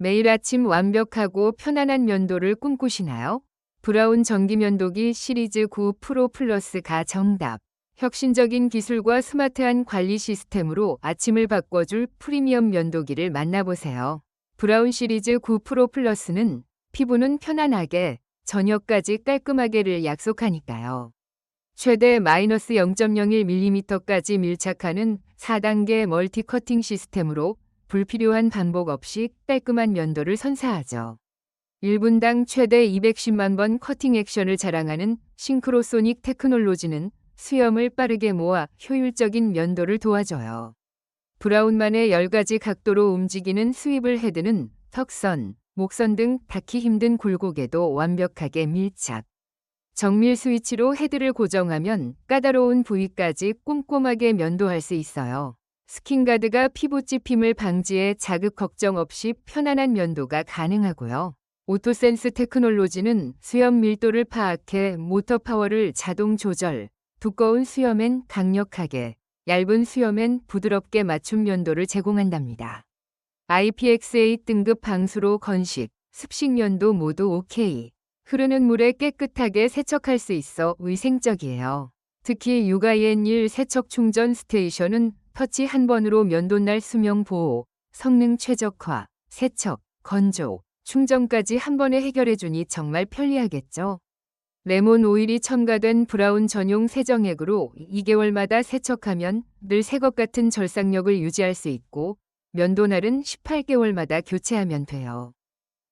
매일 아침 완벽하고 편안한 면도를 꿈꾸시나요? 브라운 전기 면도기 시리즈 9 프로 플러스가 정답. 혁신적인 기술과 스마트한 관리 시스템으로 아침을 바꿔줄 프리미엄 면도기를 만나보세요. 브라운 시리즈 9 프로 플러스는 피부는 편안하게, 저녁까지 깔끔하게를 약속하니까요. 최대 마이너스 0.01mm까지 밀착하는 4단계 멀티 커팅 시스템으로 불필요한 반복 없이 깔끔한 면도를 선사하죠. 1분당 최대 210만 번 커팅 액션을 자랑하는 싱크로소닉 테크놀로지는 수염을 빠르게 모아 효율적인 면도를 도와줘요. 브라운만의 10가지 각도로 움직이는 스위블 헤드는 턱선, 목선 등 닿기 힘든 굴곡에도 완벽하게 밀착. 정밀 스위치로 헤드를 고정하면 까다로운 부위까지 꼼꼼하게 면도할 수 있어요. 스킨가드가 피부 찝힘을 방지해 자극 걱정 없이 편안한 면도가 가능하고요. 오토센스 테크놀로지는 수염 밀도를 파악해 모터 파워를 자동 조절, 두꺼운 수염엔 강력하게, 얇은 수염엔 부드럽게 맞춤 면도를 제공한답니다. IPX8 등급 방수로 건식, 습식 면도 모두 OK. 흐르는 물에 깨끗하게 세척할 수 있어 위생적이에요. 특히 육아엔1 세척 충전 스테이션은 터치 한 번으로 면도날 수명 보호, 성능 최적화, 세척, 건조, 충전까지 한 번에 해결해주니 정말 편리하겠죠. 레몬 오일이 첨가된 브라운 전용 세정액으로 2개월마다 세척하면 늘 새 것 같은 절삭력을 유지할 수 있고 면도날은 18개월마다 교체하면 돼요.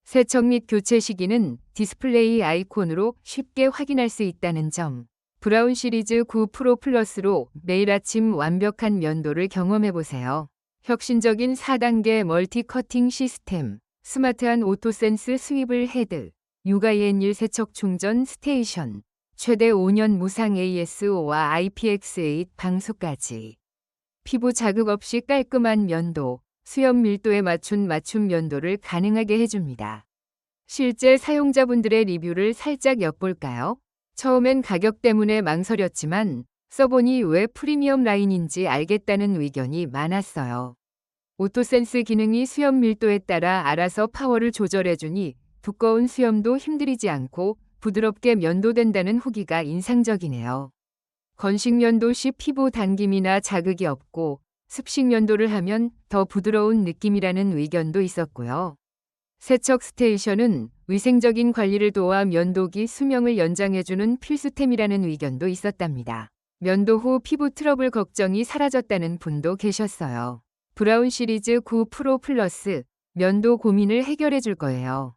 세척 및 교체 시기는 디스플레이 아이콘으로 쉽게 확인할 수 있다는 점. 브라운 시리즈 9 프로 플러스로 매일 아침 완벽한 면도를 경험해 보세요. 혁신적인 4단계 멀티 커팅 시스템, 스마트한 오토센스 스위블 헤드, 육아엔1 세척 충전 스테이션, 최대 5년 무상 AS와 IPX8 방수까지. 피부 자극 없이 깔끔한 면도, 수염 밀도에 맞춘 맞춤 면도를 가능하게 해줍니다. 실제 사용자분들의 리뷰를 살짝 엿볼까요? 처음엔 가격 때문에 망설였지만 써보니 왜 프리미엄 라인인지 알겠다는 의견이 많았어요. 오토센스 기능이 수염 밀도에 따라 알아서 파워를 조절해주니 두꺼운 수염도 힘들이지 않고 부드럽게 면도된다는 후기가 인상적이네요. 건식 면도 시 피부 당김이나 자극이 없고 습식 면도를 하면 더 부드러운 느낌이라는 의견도 있었고요. 세척 스테이션은 위생적인 관리를 도와 면도기 수명을 연장해주는 필수템이라는 의견도 있었답니다. 면도 후 피부 트러블 걱정이 사라졌다는 분도 계셨어요. 브라운 시리즈 9 프로 플러스 면도 고민을 해결해 줄 거예요.